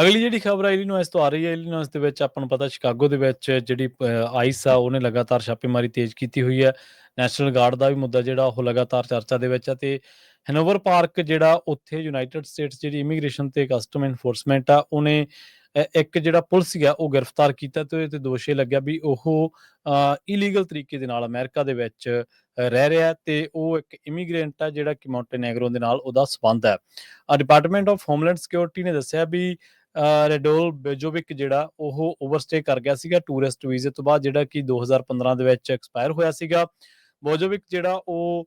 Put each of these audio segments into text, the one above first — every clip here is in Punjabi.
ਅਗਲੀ ਜਿਹੜੀ ਖਬਰ ਆ ਇਲੀਨੋਇਸ ਤੋਂ ਆ ਰਹੀ ਹੈ ਇਲੀਨੋਇਸ ਦੇ ਵਿੱਚ ਆਪਾਂ ਨੂੰ ਪਤਾ ਸ਼ਿਕਾਗੋ ਦੇ ਵਿੱਚ ਜਿਹੜੀ ਆਈਸ ਆ, ਉਹਨੇ ਲਗਾਤਾਰ ਛਾਪੇਮਾਰੀ ਤੇਜ਼ ਕੀਤੀ ਹੋਈ ਹੈ। ਨੈਸ਼ਨਲ ਗਾਰਡ ਦਾ ਵੀ ਮੁੱਦਾ ਜਿਹੜਾ, ਉਹ ਲਗਾਤਾਰ ਚਰਚਾ ਦੇ ਵਿੱਚ ਆ ਤੇ ਹੈਨੋਵਰ ਪਾਰਕ ਜਿਹੜਾ, ਉੱਥੇ ਯੂਨਾਈਟਿਡ ਸਟੇਟਸ ਜਿਹੜੀ ਇਮੀਗ੍ਰੇਸ਼ਨ ਤੇ ਕਸਟਮ ਐਨਫੋਰਸਮੈਂਟ ਆ, ਉਹਨੇ ਇੱਕ ਜਿਹੜਾ ਪੁਲਿਸ ਗਿਆ ਉਹ ਗ੍ਰਿਫਤਾਰ ਕੀਤਾ ਤੇ ਉਹਦੇ ਤੇ ਦੋਸ਼ੇ ਲੱਗਿਆ ਵੀ ਉਹ ਇਲੀਗਲ ਤਰੀਕੇ ਦੇ ਨਾਲ ਅਮਰੀਕਾ ਦੇ ਵਿੱਚ ਰਹਿ ਰਿਹਾ ਤੇ ਉਹ ਇੱਕ ਇਮੀਗ੍ਰੈਂਟ ਆ ਜਿਹੜਾ ਕਿ ਮੌਂਟੇਨੈਗਰੋ ਦੇ ਨਾਲ ਉਹਦਾ ਸਬੰਧ ਹੈ। ਡਿਪਾਰਟਮੈਂਟ ਆਫ ਹੋਮਲੈਂਡ ਸਿਕਿਉਰਿਟੀ ਨੇ ਦੱਸਿਆ ਵੀ ਰੈਡੋਲ ਬੇਜੋਵਿਕ ਜਿਹੜਾ ਉਹ ਓਵਰਸਟੇ ਕਰ ਗਿਆ ਸੀਗਾ ਟੂਰਿਸਟ ਵੀਜ਼ੇ ਤੋਂ ਬਾਅਦ, ਜਿਹੜਾ ਕਿ 2015 ਦੇ ਵਿੱਚ ਐਕਸਪਾਇਰ ਹੋਇਆ ਸੀਗਾ। ਬੋਜੋਵਿਕ ਜਿਹੜਾ ਉਹ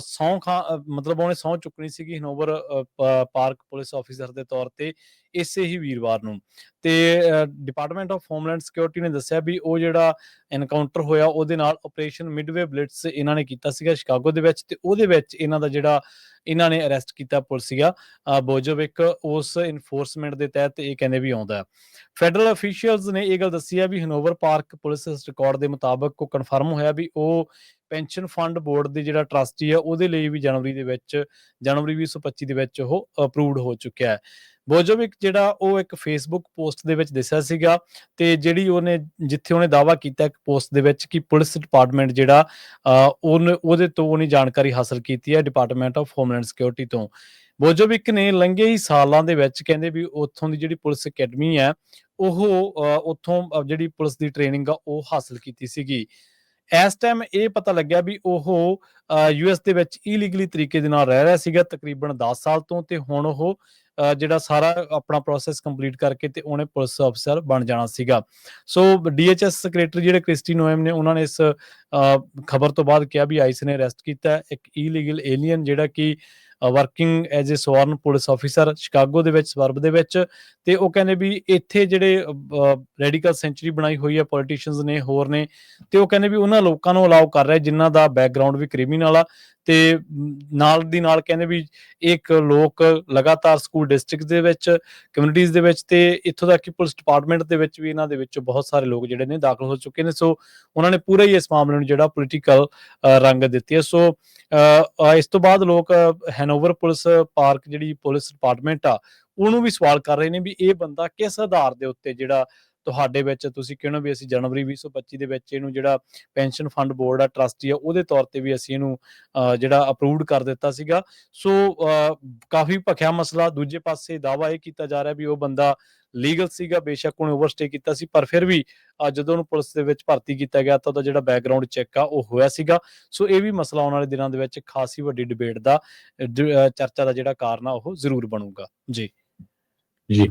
ਸੌ ਖਾ ਮਤਲਬ ਉਹਨੇ ਸੌ ਚੁੱਕਣੀ ਸੀਗੀ ਹਨੋਵਰ ਪਾਰਕ ਪੁਲਿਸ ਆਫੀਸਰ ਦੇ ਤੌਰ ਤੇ। ਇਸੇ ਹੀ ਵੀਰਵਾਰ ਨੂੰ। ਤੇ ਡਿਪਾਰਟਮੈਂਟ ਆਫ ਹੋਮਲੈਂਡ ਸਿਕਿਉਰਿਟੀ ਨੇ ਦੱਸਿਆ ਵੀ ਉਹ ਜਿਹੜਾ ਐਨਕਾਊਂਟਰ ਹੋਇਆ, ਉਹਦੇ ਨਾਲ ਆਪਰੇਸ਼ਨ ਮਿਡਵੇ ਬਲਿਟਸ ਇਹਨਾਂ ਨੇ ਕੀਤਾ ਸੀਗਾ ਸ਼ਿਕਾਗੋ ਦੇ ਵਿੱਚ ਤੇ ਉਹਦੇ ਵਿੱਚ ਇਹਨਾਂ ਦਾ ਜਿਹੜਾ ਇਹਨਾਂ ਨੇ ਅਰੈਸਟ ਕੀਤਾ ਪੁਲਿਸ ਬੋਜੋਵਿਕ ਉਸ ਇਨਫੋਰਸਮੈਂਟ ਦੇ ਤਹਿਤ ਇਹ ਕਹਿੰਦੇ ਵੀ ਆਉਂਦਾ ਫੈਡਰਲ ਅਫੀਸ਼ੀਅਲਸ ਨੇ ਇਹ ਗੱਲ ਦੱਸੀ ਹੈ ਵੀ ਹਨੋਵਰ ਪਾਰਕ ਪੁਲਿਸ ਰਿਕਾਰਡ ਦੇ ਮੁਤਾਬਕ ਉਹ ਕਨਫਰਮ ਹੋਇਆ ਵੀ ਉਹ ਪੈਨਸ਼ਨ ਫੰਡ ਬੋਰਡ ਦੇ ਜਿਹੜਾ ਟਰਸਟੀ ਆ, ਉਹਦੇ ਲਈ ਵੀ ਜਨਵਰੀ ਦੇ ਵਿੱਚ, ਜਨਵਰੀ 2025 ਦੇ ਵਿੱਚ ਉਹ ਅਪਰੂਵਡ ਹੋ ਚੁੱਕਿਆ ਹੈ। ਬੋਜੋਵਿਕ ਜਿਹੜਾ ਉਹ ਇੱਕ ਫੇਸਬੁੱਕ ਪੋਸਟ ਦੇ ਵਿੱਚ ਦੱਸਿਆ ਸੀਗਾ ਤੇ ਜਿਹੜੀ ਉਹਨੇ, ਜਿੱਥੇ ਉਹਨੇ ਦਾਵਾ ਕੀਤਾ ਇੱਕ ਪੋਸਟ ਦੇ ਵਿੱਚ ਕਿ ਪੁਲਿਸ ਡਿਪਾਰਟਮੈਂਟ ਜਿਹੜਾ ਉਹਦੇ ਤੋਂ ਉਹਨੇ ਜਾਣਕਾਰੀ ਹਾਸਲ ਕੀਤੀ ਹੈ ਡਿਪਾਰਟਮੈਂਟ ਆਫ ਹੋਮਲੈਂਡ ਸਿਕਿਉਰਿਟੀ ਤੋਂ। ਬੋਜੋਵਿਕ ਨੇ ਲੰਘੇ ਹੀ ਸਾਲਾਂ ਦੇ ਵਿੱਚ ਕਹਿੰਦੇ ਵੀ ਉੱਥੋਂ ਦੀ ਜਿਹੜੀ ਪੁਲਿਸ ਅਕੈਡਮੀ ਹੈ, ਉਹ ਉੱਥੋਂ ਜਿਹੜੀ ਪੁਲਿਸ ਦੀ ਟ੍ਰੇਨਿੰਗ ਆ ਉਹ ਹਾਸਲ ਕੀਤੀ ਸੀਗੀ। ਇਸ ਟਾਈਮ ਇਹ ਪਤਾ ਲੱਗਿਆ ਵੀ ਉਹ ਯੂਐਸ ਦੇ ਵਿੱਚ ਇਲੀਗਲੀ ਤਰੀਕੇ ਦੇ ਨਾਲ ਰਹਿ ਰਿਹਾ ਸੀਗਾ ਤਕਰੀਬਨ 10 ਸਾਲ ਤੋਂ ਤੇ ਹੁਣ ਉਹ ਜਿਹੜਾ ਸਾਰਾ ਆਪਣਾ ਪ੍ਰੋਸੈਸ ਕੰਪਲੀਟ ਕਰਕੇ ਤੇ ਉਹਨੇ ਪੁਲਿਸ ਅਫਸਰ ਬਣ ਜਾਣਾ ਸੀਗਾ। ਸੋ ਡੀਐਚਐਸ ਸੈਕਟਰੀ ਜਿਹੜੇ ਕ੍ਰਿਸਟੀ ਨੋਇਮ ਨੇ ਉਹਨਾਂ ਨੇ ਇਸ ਖਬਰ ਤੋਂ ਬਾਅਦ ਕਿਹਾ ਵੀ ਆਈਸ ਨੇ ਅਰੈਸਟ ਕੀਤਾ। ਇੱਕ ਇਲੀਗਲ ਏਲੀਅਨ ਜਿਹੜਾ ਕਿ working as a sworn police officer Chicago ਦੇ ਵਿੱਚ ਸਵਰਬ ਦੇ ਵਿੱਚ ਤੇ ਉਹ ਕਹਿੰਦੇ ਵੀ ਇੱਥੇ ਜਿਹੜੇ ਰੈਡੀਕਲ ਸੈਂਚਰੀ ਬਣਾਈ ਹੋਈ ਹੈ ਪੋਲੀਟੀਸ਼ੀਅਨਸ ਨੇ, ਹੋਰ ਨੇ ਤੇ ਉਹ ਕਹਿੰਦੇ ਵੀ ਉਹਨਾਂ ਲੋਕਾਂ ਨੂੰ ਅਲਾਉ ਕਰ ਰਿਹਾ ਜਿਨ੍ਹਾਂ ਦਾ ਬੈਕਗ੍ਰਾਉਂਡ ਵੀ ਕ੍ਰਿਮੀਨਲ ਆ ਤੇ ਨਾਲ ਦੀ ਨਾਲ ਕਹਿੰਦੇ ਵੀ ਇੱਕ ਲੋਕ ਲਗਾਤਾਰ ਸਕੂਲ ਡਿਸਟ੍ਰਿਕਟ ਦੇ ਵਿੱਚ ਕਮਿਊਨਿਟੀਜ਼ ਦੇ ਵਿੱਚ ਤੇ ਇੱਥੋਂ ਤੱਕ ਕਿ ਪੁਲਿਸ ਡਿਪਾਰਟਮੈਂਟ ਦੇ ਵਿੱਚ ਵੀ ਇਹਨਾਂ ਦੇ ਵਿੱਚ ਬਹੁਤ ਸਾਰੇ ਲੋਕ ਜਿਹੜੇ ਨੇ ਦਾਖਲ ਹੋ ਚੁੱਕੇ ਨੇ। ਸੋ ਉਹਨਾਂ ਨੇ ਪੂਰਾ ਹੀ ਇਸ ਮਾਮਲੇ ਨੂੰ ਜਿਹੜਾ ਪੋਲੀਟੀਕਲ ਰੰਗ ਦਿੱਤੀ ਹੈ। ਸੋ ਇਸ ਤੋਂ ਬਾਅਦ ਲੋਕ ਹੈਨੋਵਰ ਪੁਲਿਸ ਪਾਰਕ ਜਿਹੜੀ ਪੁਲਿਸ ਡਿਪਾਰਟਮੈਂਟ ਆ, ਉਹਨੂੰ ਵੀ ਸਵਾਲ ਕਰ ਰਹੇ ਨੇ ਵੀ ਇਹ ਬੰਦਾ ਕਿਸ ਆਧਾਰ ਦੇ ਉੱਤੇ ਜਿਹੜਾ ਤੁਹਾਡੇ ਵਿੱਚ, ਤੁਸੀਂ ਕਹਿਣਾ ਵੀ ਅਸੀਂ ਜਨਵਰੀ 2025 ਦੇ ਵਿੱਚ ਇਹਨੂੰ ਜਿਹੜਾ ਪੈਨਸ਼ਨ ਫੰਡ ਬੋਰਡ ਆ, ਟਰਸਟੀ ਆ, ਉਹਦੇ ਤੌਰ ਤੇ ਵੀ ਅਸੀਂ ਇਹਨੂੰ ਜਿਹੜਾ ਅਪਰੂਵਡ ਕਰ ਦਿੱਤਾ ਸੀਗਾ। ਸੋ ਕਾਫੀ ਭਖਿਆ ਮਸਲਾ, ਦੂਜੇ ਪਾਸੇ ਦਾਵਾ ਇਹ ਕੀਤਾ ਜਾ ਰਿਹਾ ਵੀ ਉਹ ਬੰਦਾ ਲੀਗਲ ਸੀਗਾ, ਬੇਸ਼ੱਕ ਉਹਨੇ ਓਵਰਸਟੇ ਕੀਤਾ ਸੀ, ਪਰ ਫਿਰ ਵੀ ਜਦੋਂ ਉਹਨੂੰ ਪੁਲਿਸ ਦੇ ਵਿੱਚ ਭਰਤੀ ਕੀਤਾ ਗਿਆ ਤਾਂ ਉਹਦਾ ਜਿਹੜਾ ਬੈਕਗ੍ਰਾਉਂਡ ਚੈੱਕ ਆ, ਉਹ ਹੋਇਆ ਸੀਗਾ। ਸੋ ਇਹ ਵੀ ਮਸਲਾ ਆਉਣ ਵਾਲੇ ਦਿਨਾਂ ਦੇ ਵਿੱਚ ਖਾਸੀ ਵੱਡੀ ਡਿਬੇਟ ਦਾ ਚਰਚਾ ਦਾ ਜਿਹੜਾ ਕਾਰਨ ਆ, ਉਹ ਜ਼ਰੂਰ ਬਣੂਗਾ। ਜੀ। ਜੀ।